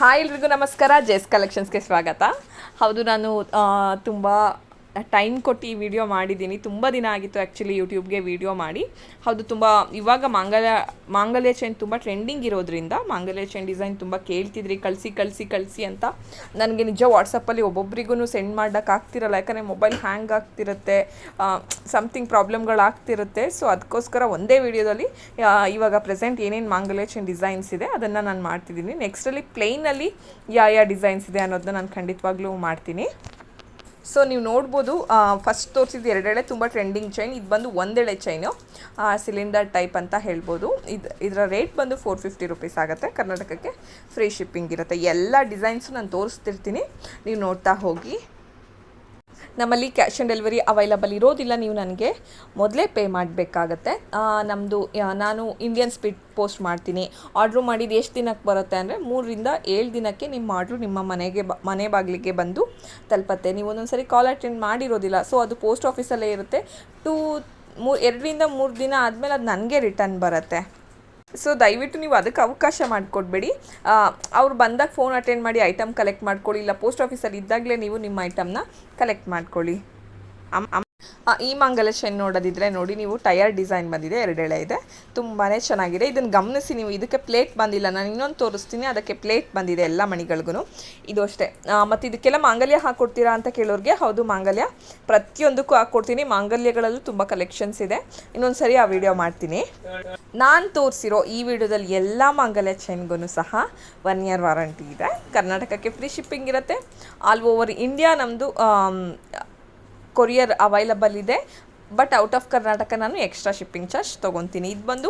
Hi ಎಲ್ರಿಗೂ ನಮಸ್ಕಾರ chess ಕಲೆಕ್ಷನ್ಸ್ಗೆ ಸ್ವಾಗತ. ಹೌದು ನಾನು ತುಂಬ ಟೈಮ್ ಕೊಟ್ಟು ಈ ವಿಡಿಯೋ ಮಾಡಿದ್ದೀನಿ. ತುಂಬ ದಿನ ಆಗಿತ್ತು ಆ್ಯಕ್ಚುಲಿ ಯೂಟ್ಯೂಬ್ಗೆ ವಿಡಿಯೋ ಮಾಡಿ. ಹೌದು, ತುಂಬ ಇವಾಗ ಮಾಂಗಲ್ಯ ಮಾಂಗಲ್ಯ ಚೈನ್ ತುಂಬ ಟ್ರೆಂಡಿಂಗ್ ಇರೋದ್ರಿಂದ, ಮಾಂಗಲ್ಯ ಚೈನ್ ಡಿಸೈನ್ ತುಂಬ ಕೇಳ್ತಿದ್ರಿ. ಕಳಿಸಿ ಕಳಿಸಿ ಕಳಿಸಿ ಅಂತ ನನಗೆ ನಿಜ ವಾಟ್ಸಪ್ಪಲ್ಲಿ ಒಬ್ಬೊಬ್ರಿಗೂ ಸೆಂಡ್ ಮಾಡೋಕೆ ಆಗ್ತಿರಲ್ಲ. ಯಾಕಂದರೆ ಮೊಬೈಲ್ ಹ್ಯಾಂಗ್ ಆಗ್ತಿರುತ್ತೆ ಸಮಥಿಂಗ್ ಪ್ರಾಬ್ಲಮ್ಗಳಾಗ್ತಿರುತ್ತೆ ಸೊ ಅದಕ್ಕೋಸ್ಕರ ಒಂದೇ ವಿಡಿಯೋದಲ್ಲಿ ಇವಾಗ ಪ್ರೆಸೆಂಟ್ ಏನೇನು ಮಾಂಗಲ್ಯ ಚೈನ್ ಡಿಸೈನ್ಸ್ ಇದೆ, ಅದನ್ನು ನಾನು ಮಾಡ್ತಿದ್ದೀನಿ. ನೆಕ್ಸ್ಟಲ್ಲಿ ಪ್ಲೇನಲ್ಲಿ ಯಾವ ಯಾವ ಡಿಸೈನ್ಸ್ ಇದೆ ಅನ್ನೋದನ್ನ ನಾನು ಖಂಡಿತವಾಗ್ಲೂ ಮಾಡ್ತೀನಿ. ಸೊ ನೀವು ನೋಡ್ಬೋದು ಫಸ್ಟ್ ತೋರಿಸಿದ್ದು ಎರಡೆಳೆ ತುಂಬ ಟ್ರೆಂಡಿಂಗ್ ಚೈನ್ ಇದು ಬಂದು ಒಂದೆಳೆ ಚೈನು ಸಿಲಿಂಡರ್ ಟೈಪ್ ಅಂತ ಹೇಳ್ಬೋದು. ಇದು, ಇದರ ರೇಟ್ ಬಂದು ಫೋರ್ ಫಿಫ್ಟಿ ರುಪೀಸ್ ಆಗುತ್ತೆ. ಕರ್ನಾಟಕಕ್ಕೆ ಫ್ರೀ ಶಿಪ್ಪಿಂಗ್ ಇರುತ್ತೆ. ಎಲ್ಲ ಡಿಸೈನ್ಸು ನಾನು ತೋರಿಸ್ತಿರ್ತೀನಿ. ನೀವು ನೋಡ್ತಾ ಹೋಗಿ. ನಮ್ಮಲ್ಲಿ ಕ್ಯಾಶ್ ಆನ್ ಡೆಲಿವರಿ ಅವೈಲಬಲ್ ಇರೋದಿಲ್ಲ, ನೀವು ನನಗೆ ಮೊದಲೇ ಪೇ ಮಾಡಬೇಕಾಗತ್ತೆ. ನಮ್ಮದು ನಾನು ಇಂಡಿಯನ್ ಸ್ಪೀಡ್ ಪೋಸ್ಟ್ ಮಾಡ್ತೀನಿ. ಆರ್ಡ್ರು ಮಾಡಿದ್ದು ಎಷ್ಟು ದಿನಕ್ಕೆ ಬರುತ್ತೆ ಅಂದರೆ ಮೂರರಿಂದ ಏಳು ದಿನಕ್ಕೆ ನಿಮ್ಮ ಆರ್ಡ್ರು ನಿಮ್ಮ ಮನೆಗೆ ಬ, ಮನೆ ಬಾಗಿಲಿಗೆ ಬಂದು ತಲುಪತ್ತೆ. ನೀವು ಒಂದೊಂದು ಸರಿ ಕಾಲ್ ಅಟೆಂಡ್ ಮಾಡಿರೋದಿಲ್ಲ ಸೊ ಅದು ಪೋಸ್ಟ್ ಆಫೀಸಲ್ಲೇ ಇರುತ್ತೆ. ಟೂ, ಮೂ, ಎರಡರಿಂದ ಮೂರು ದಿನ ಆದಮೇಲೆ ಅದು ನನಗೆ ರಿಟರ್ನ್ ಬರುತ್ತೆ. ಸೊ ದಯವಿಟ್ಟು ನೀವು ಅದಕ್ಕೆ ಅವಕಾಶ ಮಾಡಿಕೊಡ್ಬೇಡಿ. ಅವ್ರು ಬಂದಾಗ ಫೋನ್ ಅಟೆಂಡ್ ಮಾಡಿ ಐಟಮ್ ಕಲೆಕ್ಟ್ ಮಾಡ್ಕೊಳ್ಳಿ. ಇಲ್ಲ ಪೋಸ್ಟ್ ಆಫೀಸಲ್ಲಿ ಇದ್ದಾಗಲೇ ನೀವು ನಿಮ್ಮ ಐಟಮ್ನ ಕಲೆಕ್ಟ್ ಮಾಡ್ಕೊಳ್ಳಿ. ಈ ಮಂಗಲ ಚೈನ್ ನೋಡೋದಿದ್ರೆ ನೋಡಿ, ನೀವು ಟೈರ್ ಡಿಸೈನ್ ಬಂದಿದೆ, ಎರಡೆಳೆ ಇದೆ. ತುಂಬಾ ಚೆನ್ನಾಗಿದೆ. ಇದನ್ನು ಗಮನಿಸಿ ನೀವು, ಇದಕ್ಕೆ ಪ್ಲೇಟ್ ಬಂದಿಲ್ಲ. ನಾನು ಇನ್ನೊಂದು ತೋರಿಸ್ತೀನಿ, ಅದಕ್ಕೆ ಪ್ಲೇಟ್ ಬಂದಿದೆ ಎಲ್ಲ ಮಣಿಗಳಿಗೂ ಇದು ಅಷ್ಟೇ. ಮತ್ತು ಇದಕ್ಕೆಲ್ಲ ಮಾಂಗಲ್ಯ ಹಾಕ್ಕೊಡ್ತೀರಾ ಅಂತ ಕೇಳೋರಿಗೆ, ಹೌದು ಮಾಂಗಲ್ಯ. ಪ್ರತಿಯೊಂದಕ್ಕೂ ಹಾಕ್ಕೊಡ್ತೀನಿ ಮಾಂಗಲ್ಯಗಳಲ್ಲೂ ತುಂಬ ಕಲೆಕ್ಷನ್ಸ್ ಇದೆ. ಇನ್ನೊಂದು ಸರಿ ಆ ವಿಡಿಯೋ ಮಾಡ್ತೀನಿ. ನಾನು ತೋರಿಸಿರೋ ಈ ವಿಡಿಯೋದಲ್ಲಿ ಎಲ್ಲ ಮಾಂಗಲ್ಯ ಚೈನ್ಗೂ ಸಹ ಒನ್ ಇಯರ್ ವಾರಂಟಿ ಇದೆ. ಕರ್ನಾಟಕಕ್ಕೆ ಫ್ರೀ ಶಿಪ್ಪಿಂಗ್ ಇರುತ್ತೆ. ಆಲ್ ಓವರ್ ಇಂಡಿಯಾ ನಮ್ಮದು ಕೊರಿಯರ್ ಅವೈಲಬಲ್ ಇದೆ. ಬಟ್ ಔಟ್ ಆಫ್ ಕರ್ನಾಟಕ ನಾನು ಎಕ್ಸ್ಟ್ರಾ ಶಿಪ್ಪಿಂಗ್ ಚಾರ್ಜ್ ತೊಗೊತೀನಿ. ಇದು ಬಂದು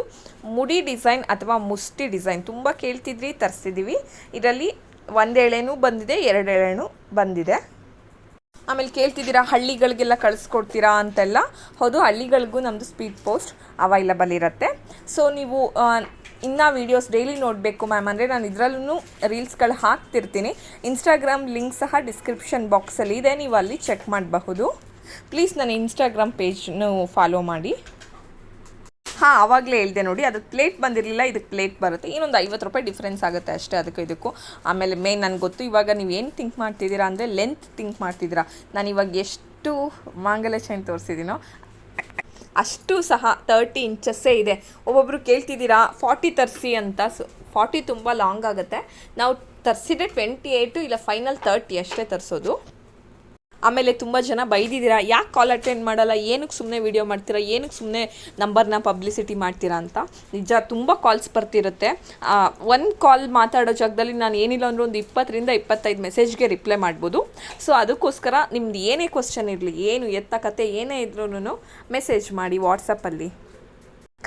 ಮುಡಿ ಡಿಸೈನ್ ಅಥವಾ ಮುಷ್ಟಿ ಡಿಸೈನ್ ತುಂಬ ಕೇಳ್ತಿದ್ರಿ ತರಿಸಿದ್ದೀವಿ ಇದರಲ್ಲಿ ಒಂದೆಳೆನೂ ಬಂದಿದೆ ಎರಡೆಳೆನೂ ಬಂದಿದೆ. ಆಮೇಲೆ ಕೇಳ್ತಿದ್ದೀರಾ, ಹಳ್ಳಿಗಳಿಗೆಲ್ಲ ಕಳಿಸ್ಕೊಡ್ತೀರಾ ಅಂತೆಲ್ಲ. ಹೌದು, ಹಳ್ಳಿಗಳಿಗೂ ನಮ್ಮದು ಸ್ಪೀಡ್ ಪೋಸ್ಟ್ ಅವೈಲಬಲ್ ಇರುತ್ತೆ. ಸೊ ನೀವು ಇನ್ನು ವೀಡಿಯೋಸ್ ಡೈಲಿ ನೋಡಬೇಕು ಮ್ಯಾಮ್ ಅಂದರೆ ನಾನು ಇದರಲ್ಲೂ ರೀಲ್ಸ್ಗಳು ಹಾಕ್ತಿರ್ತೀನಿ. ಇನ್ಸ್ಟಾಗ್ರಾಮ್ ಲಿಂಕ್ ಸಹ ಡಿಸ್ಕ್ರಿಪ್ಷನ್ ಬಾಕ್ಸಲ್ಲಿ ಇದೆ. ನೀವು ಅಲ್ಲಿ ಚೆಕ್ ಮಾಡಬಹುದು. ಪ್ಲೀಸ್ ನನ್ನ ಇನ್ಸ್ಟಾಗ್ರಾಮ್ ಪೇಜ್ನು ಫಾಲೋ ಮಾಡಿ. ಹಾಂ ಆವಾಗಲೇ ಹೇಳಿದೆ ನೋಡಿ, ಅದಕ್ಕೆ ಪ್ಲೇಟ್ ಬಂದಿರಲಿಲ್ಲ, ಇದಕ್ಕೆ ಪ್ಲೇಟ್ ಬರುತ್ತೆ. ಇನ್ನೊಂದು ಐವತ್ತು ರೂಪಾಯಿ ಡಿಫ್ರೆನ್ಸ್ ಆಗುತ್ತೆ ಅಷ್ಟೇ ಅದಕ್ಕೆ ಇದಕ್ಕೂ. ಆಮೇಲೆ ಮೇನ್ ನನಗೆ ಗೊತ್ತು, ಇವಾಗ ನೀವು ಏನು ಥಿಂಕ್ ಮಾಡ್ತಿದ್ದೀರಾ ಅಂದರೆ ಲೆಂತ್ ಥಿಂಕ್ ಮಾಡ್ತಿದ್ದೀರಾ. ನಾನು ಇವಾಗ ಎಷ್ಟು ಮಾಂಗಲ್ಯ ಚೈನ್ ತೋರಿಸಿದ್ದೀನೋ, ಅಷ್ಟು ಸಹ ತರ್ಟಿ ಇಂಚಸ್ಸೇ ಇದೆ. ಒಬ್ಬೊಬ್ಬರು ಕೇಳ್ತಿದ್ದೀರಾ ಫಾರ್ಟಿ ತರಿಸಿ ಅಂತ, ಸೊ ಫಾರ್ಟಿ ತುಂಬ ಲಾಂಗ್ ಆಗುತ್ತೆ. ನಾವು ತರಿಸಿದ್ರೆ ಟ್ವೆಂಟಿ ಏಯ್ಟು ಇಲ್ಲ ಫೈನಲ್ ತರ್ಟಿ ಅಷ್ಟೇ ತರಿಸೋದು. ಆಮೇಲೆ ತುಂಬ ಜನ ಬೈದಿದ್ದೀರಾ? ಯಾಕೆ ಕಾಲ್ ಅಟೆಂಡ್ ಮಾಡಲ್ಲ? ಏನಕ್ಕೆ ಸುಮ್ಮನೆ ವೀಡಿಯೋ ಮಾಡ್ತೀರಾ? ಏನಕ್ಕೆ ಸುಮ್ಮನೆ ನಂಬರ್ನ ಪಬ್ಲಿಸಿಟಿ ಮಾಡ್ತೀರಾ ಅಂತ? ನಿಜ ತುಂಬ ಕಾಲ್ಸ್ ಬರ್ತಿರುತ್ತೆ. ಒಂದು ಕಾಲ್ ಮಾತಾಡೋ ಜಾಗದಲ್ಲಿ ನಾನು ಏನಿಲ್ಲ ಅಂದರೂ ಒಂದು ಇಪ್ಪತ್ತರಿಂದ ಇಪ್ಪತ್ತೈದು ಮೆಸೇಜ್ಗೆ ರಿಪ್ಲೈ ಮಾಡ್ಬೋದು. ಸೊ ಅದಕ್ಕೋಸ್ಕರ ನಿಮ್ದು ಏನೇ ಕ್ವಶನ್ ಇರಲಿ, ಏನು ಎತ್ತ ಕತೆ, ಏನೇ ಇದ್ರೂ ಮೆಸೇಜ್ ಮಾಡಿ ವಾಟ್ಸಪ್ಪಲ್ಲಿ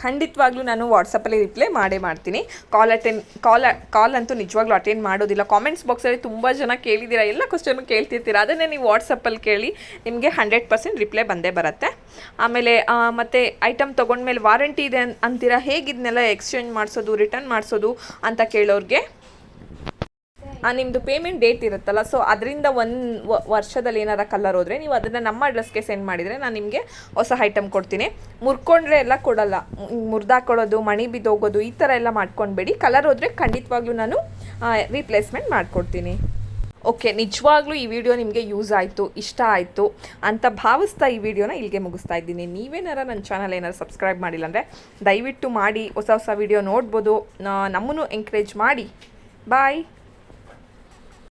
ಖಂಡಿತವಾಗ್ಲೂ ನಾನು ವಾಟ್ಸಪ್ಪಲ್ಲಿ ರಿಪ್ಲೈ ಮಾಡೇ ಮಾಡ್ತೀನಿ. ಕಾಲ್ ಅಟೆಂಡ್, ಕಾಲ್ ಕಾಲ್ ಅಂತೂ ನಿಜವಾಗ್ಲೂ ಅಟೆಂಡ್ ಮಾಡೋದಿಲ್ಲ. ಕಾಮೆಂಟ್ಸ್ ಬಾಕ್ಸಲ್ಲಿ ತುಂಬ ಜನ ಕೇಳಿದ್ದೀರಾ? ಎಲ್ಲ ಕ್ವಶನು ಕೇಳ್ತಿರ್ತೀರ? ಅದನ್ನೇ ನೀವು ವಾಟ್ಸಪ್ಪಲ್ಲಿ ಕೇಳಿ ನಿಮಗೆ ಹಂಡ್ರೆಡ್ ಪರ್ಸೆಂಟ್ ರಿಪ್ಲೈ ಬಂದೇ ಬರುತ್ತೆ. ಆಮೇಲೆ ಮತ್ತು ಐಟಮ್ ತೊಗೊಂಡ್ಮೇಲೆ ವಾರಂಟಿ ಇದೆ ಅಂತೀರಾ? ಹೇಗಿದ್ನೆಲ್ಲ ಎಕ್ಸ್ಚೇಂಜ್ ಮಾಡಿಸೋದು ರಿಟರ್ನ್ ಮಾಡಿಸೋದು ಅಂತ ಕೇಳೋರಿಗೆ ನಿಮ್ಮದು ಪೇಮೆಂಟ್ ಡೇಟ್ ಇರುತ್ತಲ್ಲ ಸೊ ಅದರಿಂದ ಒಂದು ವರ್ಷದಲ್ಲಿ ಏನಾರ ಕಲರ್ ಹೋದರೆ ನೀವು ಅದನ್ನು ನಮ್ಮ ಅಡ್ರೆಸ್ಗೆ ಸೆಂಡ್ ಮಾಡಿದರೆ ನಾನು ನಿಮಗೆ ಹೊಸ ಐಟಮ್ ಕೊಡ್ತೀನಿ. ಮುರ್ಕೊಂಡ್ರೆ ಎಲ್ಲ ಕೊಡಲ್ಲ. ಮುರ್ದಾಕೊಳ್ಳೋದು ಮಣಿ ಬಿದ್ದೋಗೋದು ಈ ಥರ ಎಲ್ಲ ಮಾಡ್ಕೊಂಡ್ಬೇಡಿ. ಕಲರ್ ಹೋದರೆ ಖಂಡಿತವಾಗ್ಲೂ ನಾನು ರೀಪ್ಲೇಸ್ಮೆಂಟ್ ಮಾಡಿಕೊಡ್ತೀನಿ. ಓಕೆ ನಿಜವಾಗ್ಲೂ ಈ ವಿಡಿಯೋ ನಿಮಗೆ ಯೂಸ್ ಆಯಿತು, ಇಷ್ಟ ಆಯಿತು ಅಂತ ಭಾವಿಸ್ತಾ ಈ ವಿಡಿಯೋನ ಇಲ್ಲಿಗೆ ಮುಗಿಸ್ತಾ ಇದ್ದೀನಿ. ನೀವೇನಾರ ನನ್ನ ಚಾನಲ್ ಏನಾರು ಸಬ್ಸ್ಕ್ರೈಬ್ ಮಾಡಿಲ್ಲ ಅಂದರೆ ದಯವಿಟ್ಟು ಮಾಡಿ, ಹೊಸ ಹೊಸ ವಿಡಿಯೋ ನೋಡ್ಬೋದು. ನಮ್ಮನ್ನು ಎಂಕರೇಜ್ ಮಾಡಿ. ಬಾಯ್